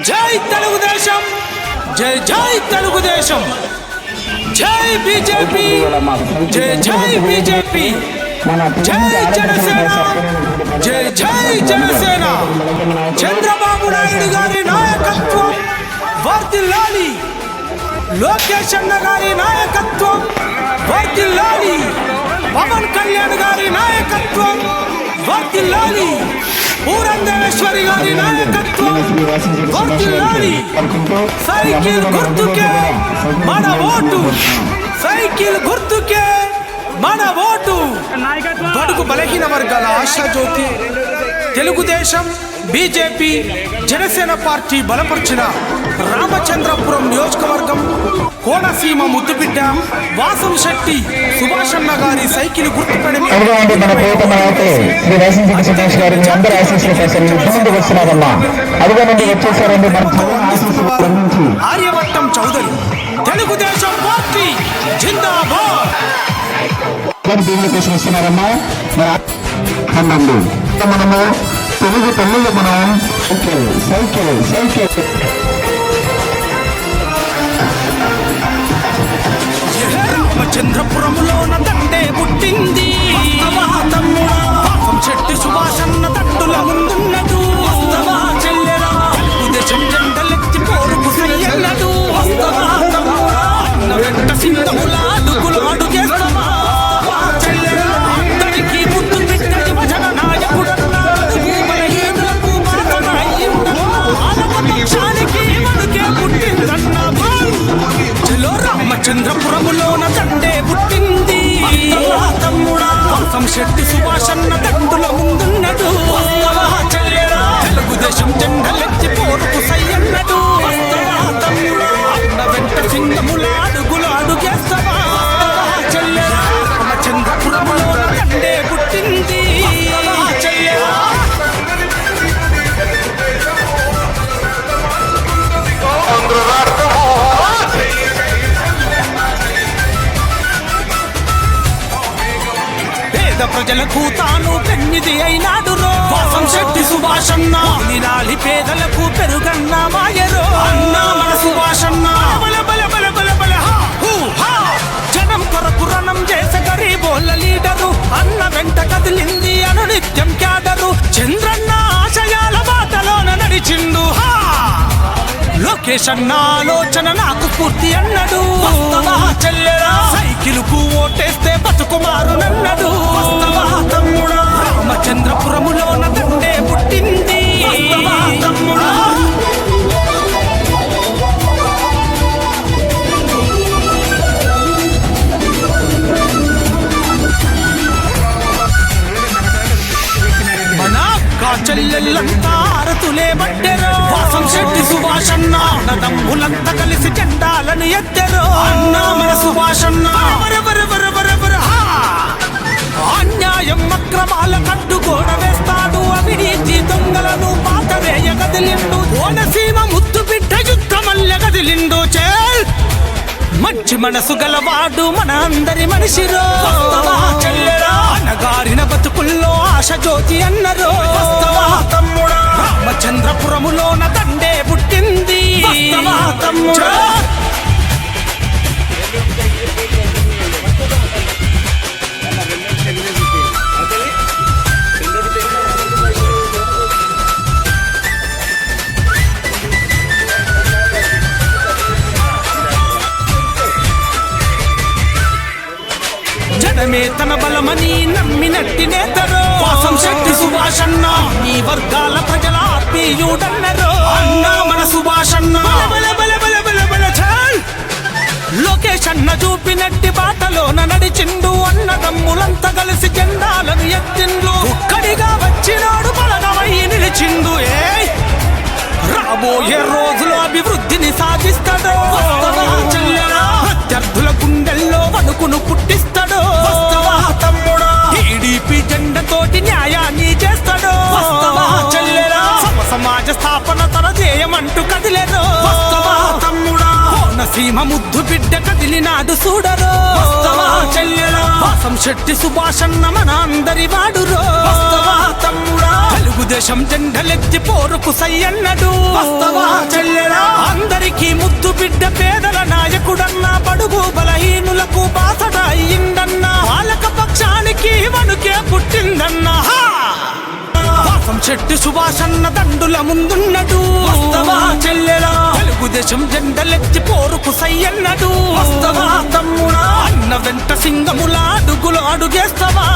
జై తెలుగుదేశం జై జై తెలుగుదేశం జై బీజేపీ జై జై బీజేపీ జై జనసేన జై జై జనసేన. చంద్రబాబు నాయుడు గారి నాయకత్వం వర్తిల్లాలి లోకేష్ అన్న గారి నాయకత్వం వర్తిల్లాలి పవన్ కళ్యాణ్ గారి నాయకత్వం వర్తిల్లాలి పూరంధేశ్వరి గారి నాయకత్వం. వర్దిల్లాలి సైకిల్ గుర్తుకే మన ఓటు. సైకిల్ గుర్తుకే మన ఓటు. బడుగు బలహీన వర్గాల ఆశాజ్యోతి. తెలుగుదేశం బీజేపీ జనసేన పార్టీ బలపరిచిన రామచంద్రపురం నియోజకవర్గం కోనసీమ ముద్దుబిడ్డ వాసం శెట్టి సుభాష్ అన్న గారి సైకిల్ గుర్తుపడి ఆర్యవట్టం చౌదరి తెలుగుదేశం పార్టీ జిందాబాద్. కోసం వస్తున్నారమ్మా. మనము తెలుగు తల్లులు మనం. సైకిల్ సైకిల్ దండే పుట్టింది. చెట్టు సుభాషన్న దండుల ముందున్నదు ప్రజలకు తాను పెన్నిది అయినాడు రో. సుభాషన్న. నిరాలి పేదలకు పెరుగన్న మాయరో. అన్న లోకేష్ అన్న ఆలోచన నాకు పూర్తి అన్నడు. చెల్లెరా సైకిలుకు ఓటేస్తే బతుకుమారు నన్నడు తమ్ముడా? రామచంద్రపురములోన తండే పుట్టింది. వస్తవా తమ్ముడా? చెల్లెళ్ళంతా అరతులే బట్టెరు? వాసం శెట్టి సుభాషన్న నదమ్ములంతా కలిసి జెండాలను ఎత్తెరు. అన్న మన సుభాషన్న! అన్యాయం అక్రమాల కట్టుగోడ వేస్తాడు. అవినీతి దొంగలను పాతవేయ కదిలిండు కోనసీమ ముద్దు మంచి మనసు గలవాడు మన అందరి మనిషిరో అనగారిన బతుకుల్లో ఆశ జ్యోతి అన్నరో. తమ్ముడా? రామచంద్రపురములోన దండే పుట్టింది. తమ్ముడా? జనమే తన బలమని నమ్మినట్టి నేతరు. వాసం శక్తి సుభాషన్న ఈ వర్గాల ప్రజల ఆత్మీయుడన్నరు. అన్న మన సుభాషన్న. బల బల బల బల బల ఛాల్! లోకేష్ అన్న చూపినట్టి బాటలోన నడిచిండు అన్నదమ్ములంతా కలిసి జెండాలను ఎత్తిండు ఒక్కడిగా వచ్చినాడు బలగమై నిలిచిండు ఏయ్. రాబోయే రోజులో అభివృద్ధిని సాధిస్తాడు. కోనసీమ ముద్దు బిడ్డ కదిలినాడు చూడరు చెల్లెరా వాసం శెట్టి సుభాషన్న మన అందరి వాడురో తెలుగుదేశం జెండలెత్తి పోరుకు సయ్యన్నడు. బిడ్డ పేదల నాయకుడన్న బడుగు బలహీనులకు బాసట అయ్యిందన్న పాలక పక్షానికి వణుకే పుట్టిందన్న. చెట్టు సుభాషన్న దండుల ముందున్నడు. వస్తవా చెల్లెలా? తెలుగుదేశం జెండలెత్తి పోరుకు సయ్యన్నడు. వస్తవా తమ్ముడా? అన్న వెంట సింగములా అడుగులు అడుగేస్తవా?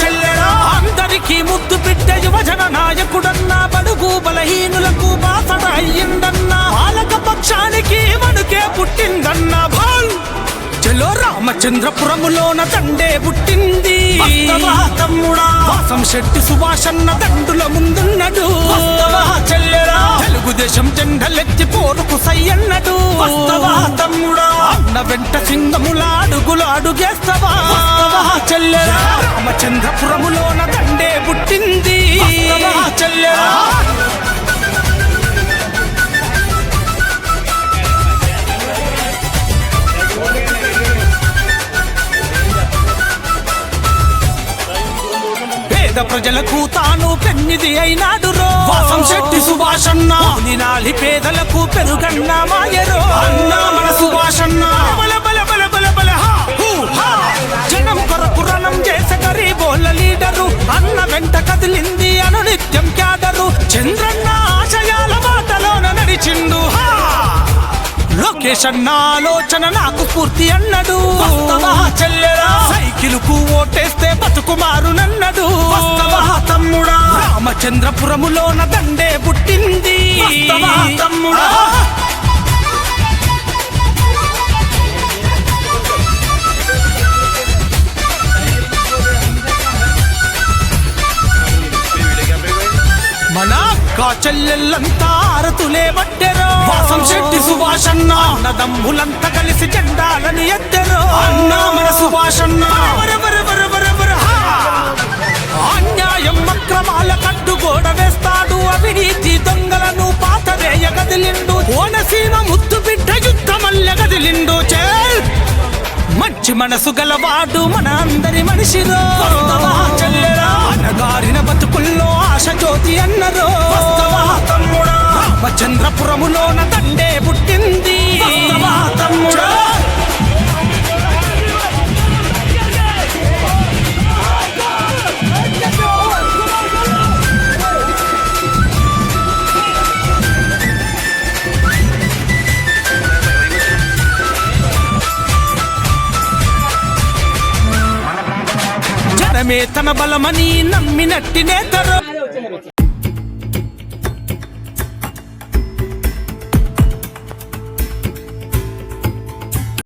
చెల్లెలా? అందరికీ ముద్దు బిడ్డ యువజన నాయకుడన్న బడుగు బలహీనులకు బాసట అయ్యిందన్న పాలక పక్షానికి చెలో రామచంద్రపురములోన దండే పుట్టింది. తమ్ముడా? వాసం శెట్టి సుభాషన్న దండుల ముందున్నడు. చెల్లెరా తెలుగుదేశం జెండలెత్తి పోరుకు సయ్యన్నడు. తమ్ముడా? అన్న వెంట సింగముల అడుగులు అడుగేస్తవా పేద ప్రజలకు తాను పెన్నిది అయినాడు వాసం శెట్టి సుభాషన్న నినాలి పేదలకు పెరుగన్న మాయరో. అన్న మన లోకేష్ అన్న ఆలోచన నాకు స్ఫూర్తి అన్నడు. చెల్లెరా? సైకిల్కు ఓటేస్తే బతుకు మారునన్నడు. తమ్ముడా? రామచంద్రపురములోన దండే పుట్టింది. తమ్ముడా? మన అక్క చెల్లెళ్ళంతా ఆరతులే వాసం శెట్టి సుభాష్ అన్న. అన్నదమ్ములంతా కలిసి జెండాలని ఎద్దరు అన్న. మన సుభాష్ అన్న అన్యాయం అక్రమాల కట్టు గోడ వేస్తాడు. అవినీతి దొంగలను పాతరేయ కదిలిండు. కోనసీమ ముద్దు బిడ్డ యుద్ధమల్ల కదిలిండు. చే. మంచి మనసు గలవాడు మన అందరి మనిషిలో చెల్లెరా. అనగారిన బతుకుల్లో ఆశ జ్యోతి అన్నరో. రామచంద్రపురములోన దండే పుట్టింది. తమ్ముడా? తన బలమని నమ్మినట్టి నేతరు